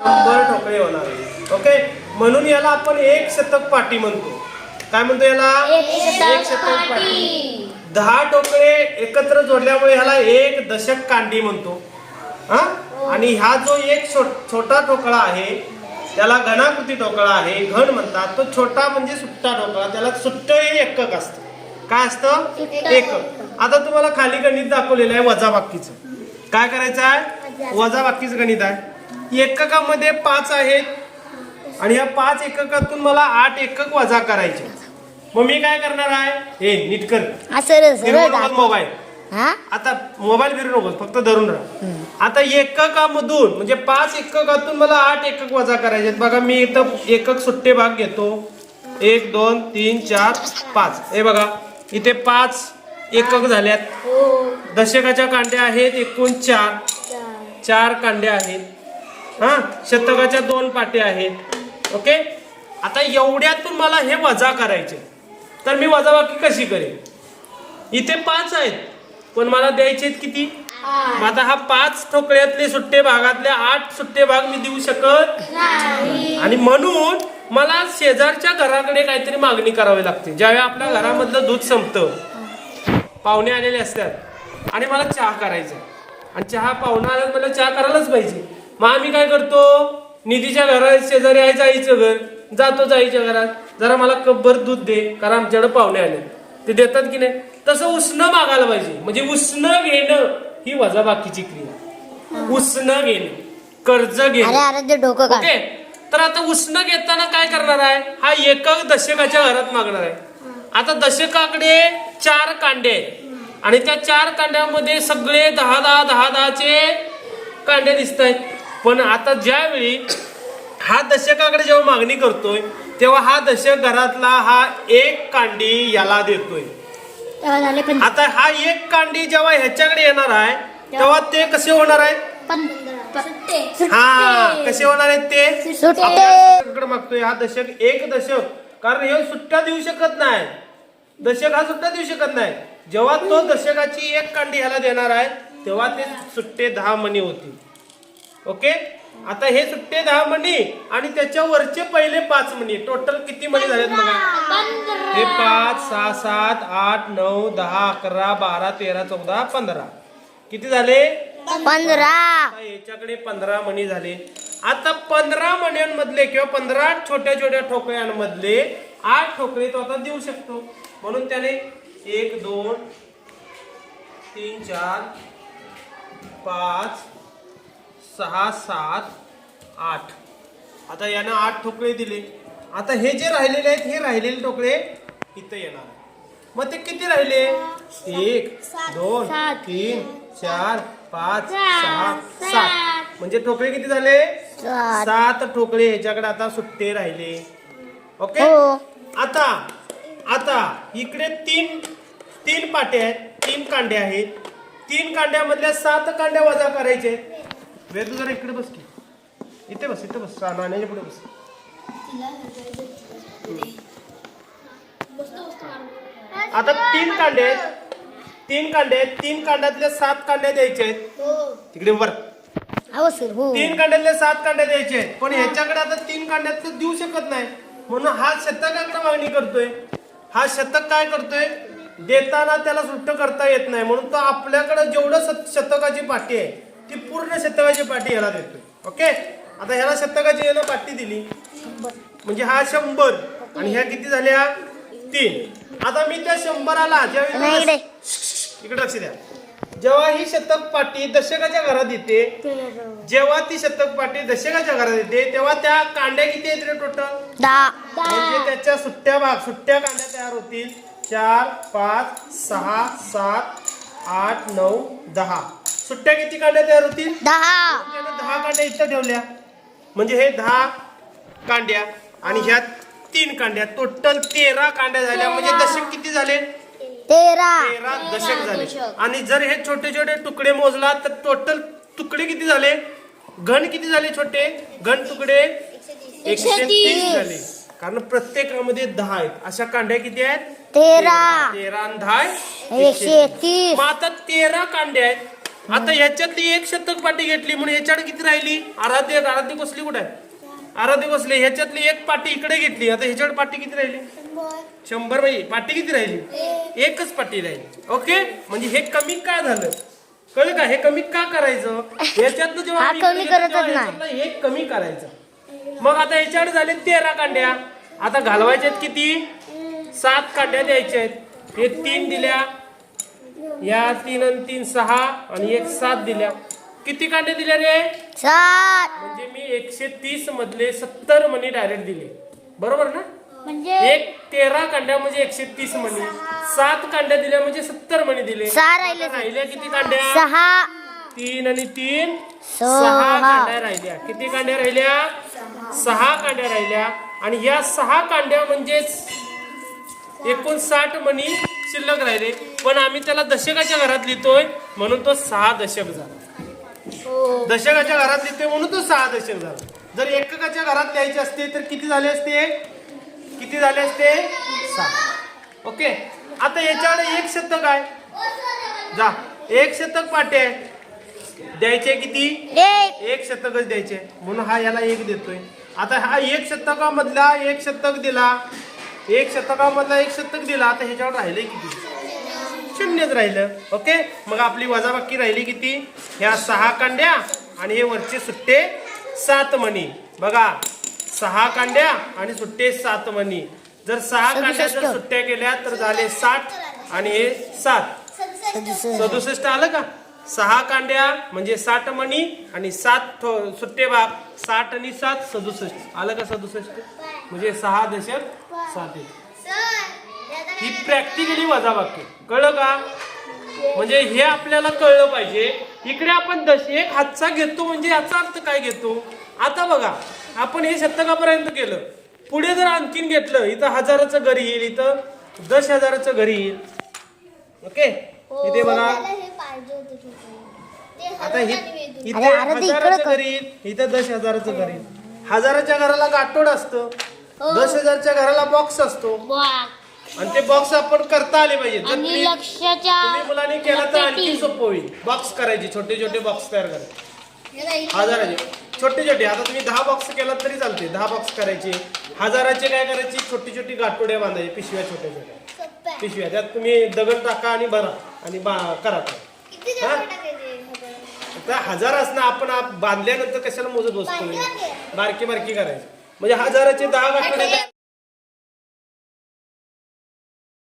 शंभर ठोकळे होणार आहे. ओके म्हणून याला आपण एक शतक पाटी म्हणतो. काय म्हणतो याला? एक शतक पाटी. दहा टोकळे एकत्र जोडल्यामुळे ह्याला एक दशक कांडी म्हणतो. हा? आणि हा जो एक छोटा ठोकळा आहे त्याला घनाकृती ठोकळा आहे घन म्हणतात. तो छोटा म्हणजे सुट्टा ठोकळा त्याला सुट्ट हे एकक असतं. काय असतं? एकक. आता तुम्हाला खाली गणित दाखवलेलं आहे वजा बाकीचं काय करायचं आहे? वजा बाकीचं गणित आहे. एककामध्ये पाच आहेत. आणि ह्या पाच एककातून मला आठ एकक वजा करायचे. मग मी काय करणार आहे? हे नीट कर. हा. मोबाईल. हा? आता मोबाईल फिरू नकोस फक्त धरून राहा. आता एककामधून म्हणजे पाच एककातून मला आठ एकक वजा करायचे. बघा मी इथं एकक सुट्टे भाग घेतो. एक दोन तीन चार पाच. हे बघा इथे पाच एकक झाल्यात. दशकाच्या कांड्या आहेत एकूण चार. चार कांड्या आहेत. हा शतकाच्या दोन पाट्या आहेत. ओके आता एवढ्यातून मला हे वजा करायचे. तर मी वजाबाकी कशी करेन? इथे पाच आहेत. पण मला द्यायचे आहेत किती? आता हा पाच ठोकळ्यातले सुट्टे भागातले आठ सुट्टे भाग मी देऊ शकत आणि म्हणून मला शेजारच्या घराकडे काहीतरी मागणी करावी लागते. ज्यावेळी आपल्या घरामधलं दूध संपतं. पाहुणे आलेले असतात. आणि मला चहा करायचा. आणि चहा पाहुणा आल्यात मला चहा करायलाच पाहिजे. मग आम्ही काय करतो? निधीच्या घरात शेजारी आहे जाईचं घर. जातो जाईच्या घरात. जरा मला कपभर दूध दे कारण आमच्याकडे पाहुणे आले. ते देतात की नाही? तसं उष्ण मागायला पाहिजे. म्हणजे उष्ण घेणं ही वजा बाकीची क्रिया. उष्ण घेणं कर्ज घेणं. ओके? तर आता उष्ण घेताना काय करणार आहे? हा एकक दशकाच्या घरात मागणार आहे. आता दशकाकडे चार कांडे आहेत. आणि त्या चार कांड्यामध्ये सगळे दहा दहा दहा दहाचे कांडे दिसत आहेत पण आता ज्यावेळी हा दशकाकडे जेव्हा मागणी करतोय तेव्हा हा दशक घरातला हा एक कांडी याला देतोय. आता हा एक कांडी जेव्हा ह्याच्याकडे येणार आहे तेव्हा ते कसे होणार आहेत? हा कसे होणार आहेत ते? मागतोय हा दशक एक दशक. कारण हे सुट्टा देऊ शकत नाही. दशक हा सुट्टा देऊ शकत नाही. जेव्हा तो दशकाची एक कांडी ह्याला देणार आहे तेव्हा ते सुट्टे दहा मणी होतील. ओके? आता हे सुट्टे दहा मणी आणि त्याच्या वरचे पहिले पाच मणी. टोटल किती मणी झालेत बघा? हे पाच सहा सात आठ नऊ दहा अकरा बारा तेरा चौदा पंधरा. किती झाले? पंधरा. याच्याकडे पंधरा मणी झाले. आता पंधरा मण्यांमधले किंवा पंधरा छोट्या छोट्या ठोकळ्यांमधले आठ ठोकळे तो आता देऊ शकतो. म्हणून त्याने एक दोन तीन चार पाच सहा सात आठ. आता यानं आठ ठोकळे दिले. आता हे जे राहिलेले आहेत हे राहिलेले ठोकळे इथं येणार. मग ते किती राहिले? एक दोन तीन चार पाच सहा सात. म्हणजे ठोकळे किती झाले? सात. ठोकळे ह्याच्याकडे आता सुट्टे राहिले. ओके? हो. आता आता इकडे तीन तीन पाटे आहेत. तीन कांडे आहेत. तीन कांड्यामधल्या सात कांड्या वजा करायचे वेदू जरा इकडे बस की. इथे बस इथे बस. नाण्याच्या पुढे बस. आता तीन कांडे आहेत तीन कांडे आहेत तीन कांड्यातल्या सात कांड्या द्यायच्या आहेत तिकडे वर. सर हो तीन कांड्यातले सात कांडे द्यायचे. आहेत पण ह्याच्याकडे आता तीन कांड्यातलं देऊ शकत नाही. म्हणून हा शतकाकडे मागणी करतोय. हा शतक काय करतोय? देताना त्याला सुट्ट करता येत नाही. म्हणून तो आपल्याकडे जेवढं शतकाची पाठी आहे ती पूर्ण शतकाची पाटी ह्याला देतोय. ओके आता ह्याला शतकाची यानं पाटी दिली. म्हणजे हा शंभर. आणि ह्या किती झाल्या? तीन. आता मी त्या शंभराला नाही ज्यावेळी इकडे. इकडे लक्ष द्या. जेव्हा ही शतक पाटी दशकाच्या घरात येते जेव्हा ती शतक पाटी दशकाच्या घरात येते तेव्हा त्या कांड्या किती आहेत रे टोटल म्हणजे त्याच्या सुट्ट्या भाग सुट्ट्या कांड्या तयार होतील. चार पाच सहा सात आठ नऊ दहा. सुट्ट्या किती कांड्या तयार होतील दहा. त्याने दहा कांड्या इथं ठेवल्या. म्हणजे हे दहा कांड्या आणि ह्या तीन कांड्या. टोटल तेरा कांड्या झाल्या. म्हणजे दशक किती झाले? तेरा. तेरा दशक झाले. आणि जर हे छोटे छोटे तुकडे मोजला तर टोटल तुकडे किती झाले? घन किती झाले छोटे? घन तुकडे एकशे तीस झाले. कारण प्रत्येकामध्ये दहा आहेत. अशा कांड्या किती आहेत? तेरा. तेरा आणि दहा? एकशे तीस मग आता तेरा कांड्या आहेत. आता ह्याच्यातली एक शतक पाटी घेतली म्हणून ह्याच्याकडे किती राहिली? आराध्य आराध्य बसली कुठे आहे आराध्य बसले ह्याच्यातली एक पाटी इकडे घेतली. आता ह्याच्याकडे पाटी किती राहिली? शंभर. बाई पाटी किती राहिली? एकच पाटी राहिली. ओके? म्हणजे हे कमी का झालं? कळलं का? हे कमी का करायचं? ह्याच्यातलं जेव्हा हे कमी करायचं. मग आता ह्याच्याकडे झाले तेरा कांड्या. आता घालवायच्यात किती? सात कांड्या द्यायच्या आहेत हे तीन दिल्या. या तीन आणि तीन सहा आणि एक सात दिल्या. किती कांड्या दिल्या रे? सात. म्हणजे मी एकशे तीस मधले सत्तर मनी डायरेक्ट दिले. बरोबर ना? म्हणजे? एक तेरा कांड्या म्हणजे एकशे तीस मणी सात कांड्या दिल्या म्हणजे सत्तर मणी दिले. राहिल्या किती कांड्या? सहा. तीन आणि तीन. सहा कांड्या राहिल्या. किती कांड्या राहिल्या? सहा कांड्या राहिल्या. आणि या सहा कांड्या म्हणजेच एकूण साठ मणी शिल्लक राहिले. पण आम्ही त्याला दशकाच्या घरात लिहितोय म्हणून तो सहा दशक झाला. दशकाच्या घरात लिहितोय म्हणून तो सहा दशक झाला. जर एककाच्या घरात लिहायचे असते तर किती झाले असते? किती झाले असते? सहा. ओके? आता याच्याकडे एक शतक आहे. जा. एक शतक पाटे आहे. द्यायचे किती? एक. एक शतकच द्यायचे. म्हणून हा याला एक देतोय. आता हा एक शतकामधला एक शतक दिला. एक शतकामधला एक शतक दिला. आता ह्याच्यावर राहिले किती? शून्यच राहिलं. ओके? मग आपली वजाबाकी राहिली किती? ह्या सहा कांड्या आणि हे वरचे सुट्टे सात मणी. बघा सहा कांड्या आणि सुट्टे सात मणी. जर सहा कांड्या जर. सुट्ट्या केल्या तर झाले साठ आणि हे सात. सदुसष्ट आलं का? सहा कांड्या म्हणजे साठ मणी आणि सात सुट्टे भाग साठ आणि सात सदुसष्ट. आलं का सदुसष्ट? म्हणजे सहा दशक सात ही प्रॅक्टिकली वजाबाकी. कळलं का? म्हणजे हे आपल्याला कळलं पाहिजे. इकडे आपण दश एक हातचा घेतो म्हणजे याचा अर्थ काय घेतो? आता बघा आपण हे शतकापर्यंत केलं. पुढे जर आणखीन घेतलं इथं हजाराचं घरी येईल इथं दश हजाराचं घरी येईल. ओके? इथे बघा. आता हि- इथे अरे, अरे ते इकडं हजाराचं कर. घरी येईल इथं दश हजाराचं घरी येईल हजाराच्या घराला गाठोड असतं. दस हजारच्या घराला बॉक्स असतो. आणि ते बॉक्स आपण करता आले पाहिजे. जर आणि तुम्ही लक्षाच्या तुम्ही मुलांनी केलं तर आणखी सोपं होईल. बॉक्स करायचे छोटे छोटे बॉक्स तयार करायचे हजाराचे. छोटे छोटे. आता तुम्ही दहा बॉक्स केला तरी चालते दहा बॉक्स करायचे. हजाराचे काय करायचे? छोटी छोटी गाठोड्या बांधायचे. पिशव्या छोट्या छोट्या. पिशव्या. त्यात तुम्ही दगड टाका आणि भरा. आणि बा- करा ते. हा? आता हजार असणं आपण आप- बांधल्यानंतर कशाला मोजत बसतो बारकी बारकी करायची म्हणजे हजाराचे दहा गाठोडे तयार